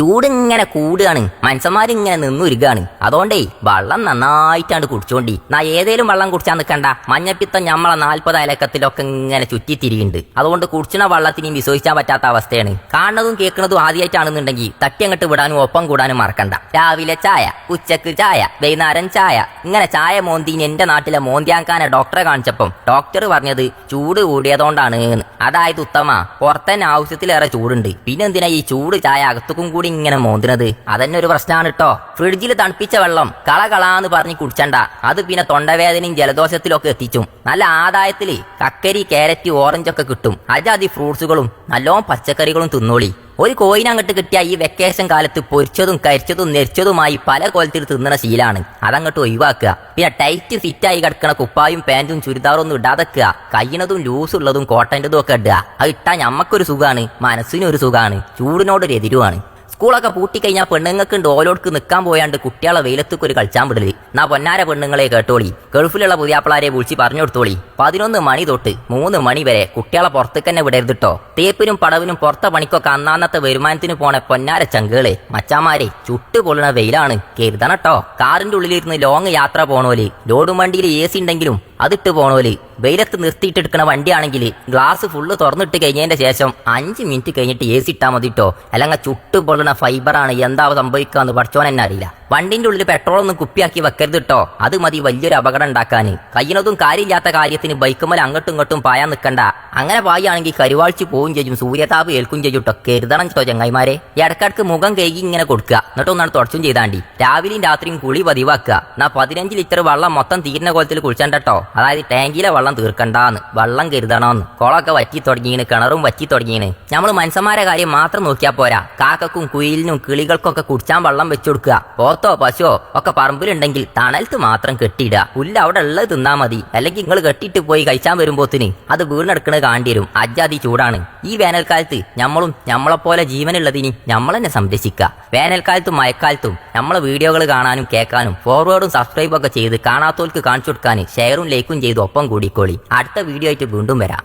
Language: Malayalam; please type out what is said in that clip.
ചൂടിങ്ങനെ കൂടുകയാണ്. മനുഷ്യന്മാരിങ്ങനെ നിന്നുരുകാണ്. അതുകൊണ്ടേ വെള്ളം നന്നായിട്ടാണ് കുടിച്ചോണ്ടി. നാ ഏതേലും വെള്ളം കുടിച്ചാൽ നിൽക്കണ്ട മഞ്ഞപ്പിത്തം ഞമ്മളെ നാൽപ്പത് അലക്കത്തിലൊക്കെ ഇങ്ങനെ ചുറ്റി തിരിയുണ്ട് അതുകൊണ്ട് കുടിച്ചണ വെള്ളത്തിനെയും വിശ്വസിക്കാൻ പറ്റാത്ത അവസ്ഥയാണ്. കാണുന്നതും കേൾക്കുന്നതും ആദ്യമായിട്ടാണെന്നുണ്ടെങ്കിൽ തട്ടി അങ്ങോട്ട് വിടാനും ഒപ്പം കൂടാനും മറക്കണ്ട. രാവിലെ ചായ ഉച്ചയ്ക്ക് ചായ വൈകുന്നേരം ചായ. ഇങ്ങനെ ചായ മോന്തിന് എന്റെ നാട്ടിലെ മോന്തിയാക്കാനെ ഡോക്ടറെ കാണിച്ചപ്പം ഡോക്ടർ പറഞ്ഞത് ചൂട് കൂടിയതുകൊണ്ടാണ്. അതായത് ഉത്തമ പുറത്തന്നെ ആവശ്യത്തിലേറെ ചൂടുണ്ട്. പിന്നെന്തിനാ ഈ ചൂട് ചായ അകത്തുക്കും കൂടി ഇങ്ങനെ മോന്തുന്നത് അതന്നെ ഒരു പ്രശ്നമാണ് കേട്ടോ ഫ്രിഡ്ജിൽ തണുപ്പിച്ച വെള്ളം കള കളാന്ന് പറഞ്ഞ് കുടിച്ചണ്ട. അത് പിന്നെ തൊണ്ടവേദനയും ജലദോഷത്തിലൊക്കെ എത്തിച്ചും. നല്ല ആദായത്തിൽ കക്കരി കാരറ്റ് ഓറഞ്ച് ഒക്കെ കിട്ടും. അജാതി ഫ്രൂട്ട്സുകളും നല്ലോണം പച്ചക്കറികളും തിന്നോളി. ഒരു കോയിൻ അങ്ങോട്ട് കിട്ടിയ ഈ വെക്കേഷൻ കാലത്ത് പൊരിച്ചതും കരിച്ചതും നെരിച്ചതുമായി പല കോലത്തിൽ തിന്നണ ശീലാണ്. അതങ്ങോട്ട് ഒഴിവാക്കുക. പിന്നെ ടൈറ്റ് ഫിറ്റായി കിടക്കണ കുപ്പായും പാന്റും ചുരിദാറും ഒന്നും ഇടാതെക്കുക. കയ്യണതും ലൂസ് ഉള്ളതും കോട്ടന്റെതും ഒക്കെ ഇടുക. അത് ഇട്ടാൽ ഞമ്മക്കൊരു സുഖമാണ് മനസ്സിനൊരു സുഖമാണ് ചൂടിനോടൊരു എതിരുമാണ് സ്കൂളൊക്കെ പൂട്ടിക്കഴിഞ്ഞാൽ പെണ്ണുങ്ങൾക്ക് ഓലോടക്ക് നിൽക്കാൻ പോയാണ്ട് കുട്ടികളെ വെയിലത്തേക്ക് ഒരു കളിച്ചാൻ വിടൽ. നാ പൊന്നാര പെണ്ണുങ്ങളെ കേട്ടോളി. ഗൾഫിലുള്ള പുതിയാപ്പിളാരെ വിളിച്ച് പറഞ്ഞു കൊടുത്തോളി പതിനൊന്ന് മണി തൊട്ട് മൂന്ന് മണി വരെ കുട്ടികളെ പുറത്തേക്ക് തന്നെ വിടരുതിട്ടോ. തേപ്പിനും പടവിനും പുറത്തെ പണിക്കൊക്കെ അന്നാന്നത്തെ വരുമാനത്തിന് പോണ പൊന്നാര ചങ്കുകളെ മച്ചാമാരെ ചുട്ടുപൊള്ളണ വെയിലാണ്. കരുതണട്ടോ കാറിന്റെ ഉള്ളിലിരുന്ന് ലോങ് യാത്ര പോണോൽ. ലോഡും വണ്ടിയിൽ എ സി ഉണ്ടെങ്കിലും അതിട്ട് പോണോൽ. വെയിലത്ത് നിർത്തിയിട്ടെടുക്കണ വണ്ടിയാണെങ്കിൽ ഗ്ലാസ് ഫുള്ള് തുറന്നിട്ട് കഴിഞ്ഞതിന്റെ ശേഷം അഞ്ച് മിനിറ്റ് കഴിഞ്ഞിട്ട് എ സി ഇട്ടാൽ മതി കേട്ടോ അല്ലെങ്കിൽ ചുട്ടു പൊള്ളണ ഫൈബറാണ് എന്താ സംഭവിക്കാന്ന് പഠിച്ചോൻ എന്നെ അറിയില്ല. വണ്ടിന്റെ ഉള്ളിൽ പെട്രോൾ ഒന്നും കുപ്പിയാക്കി വെക്കരുത് കേട്ടോ അത് മതി വലിയൊരു അപകടം ഉണ്ടാക്കാൻ കഴിയുന്നതും കാര്യമില്ലാത്ത കാര്യത്തിന് ബൈക്കുമല അങ്ങോട്ടും ഇങ്ങോട്ടും പായാൻ നിൽക്കണ്ട അങ്ങനെ പായാണെങ്കിൽ കരുവാഴ്ച പോവും ചെയ്യും സൂര്യതാപ് ഏൽക്കും ചെയ്യും കേട്ടോ കരുതണം കേട്ടോ ചങ്ങായിമാരെ. ഇടക്കിടക്ക് മുഖം കഴുകി ഇങ്ങനെ കൊടുക്കുക. എന്നിട്ട് ഒന്നാണ് തുടച്ചും ചെയ്താണ്ടി. രാവിലെയും രാത്രിയും കുളി പതിവാക്കുക. എന്നാ പതിനഞ്ച് ലിറ്റർ വെള്ളം മൊത്തം തീരുന്ന കോലത്തിൽ കുളിച്ചണ്ട അതായത് ടാങ്കിലെ വെള്ളം തീർക്കണ്ടാന്ന്. വെള്ളം കരുതണമെന്ന് കുളമൊക്കെ വറ്റി തുടങ്ങിയിന് കിണറും വറ്റി തുടങ്ങിയിന് നമ്മൾ മനുഷ്യന്മാരെ കാര്യം മാത്രം നോക്കിയാൽ പോരാ. കാക്കക്കും കുയിലിനും കിളികൾക്കൊക്കെ കുടിച്ചാൻ വെള്ളം വെച്ചു കൊടുക്കുക. പോത്തോ പശുവോ ഒക്കെ പറമ്പിലുണ്ടെങ്കിൽ തണലത്ത് മാത്രം കെട്ടിയിടുക. പുല്ല് അവിടെ ഉള്ളത് തിന്നാ മതി. അല്ലെങ്കിൽ നിങ്ങൾ കെട്ടിയിട്ട് പോയി കഴിച്ചാൻ വരുമ്പോത്തിന് അത് വീണെടുക്കണത് കാണ്ടി വരും. അജാതി ചൂടാണ്. ഈ വേനൽക്കാലത്ത് നമ്മളും നമ്മളെപ്പോലെ ജീവനുള്ളതിന് നമ്മൾ സംരക്ഷിക്കുക. വേനൽക്കാലത്തും മഴക്കാലത്തും നമ്മളെ വീഡിയോകൾ കാണാനും കേൾക്കാനും ഫോർവേഡും സബ്സ്ക്രൈബും ഒക്കെ ചെയ്ത് കാണാത്തവർക്ക് കാണിച്ചു കൊടുക്കാൻ ഷെയറും ലൈക്കും ചെയ്ത് ഒപ്പം കൂടിക്കോളി. അടുത്ത വീഡിയോ ആയിട്ട് വീണ്ടും വരാം.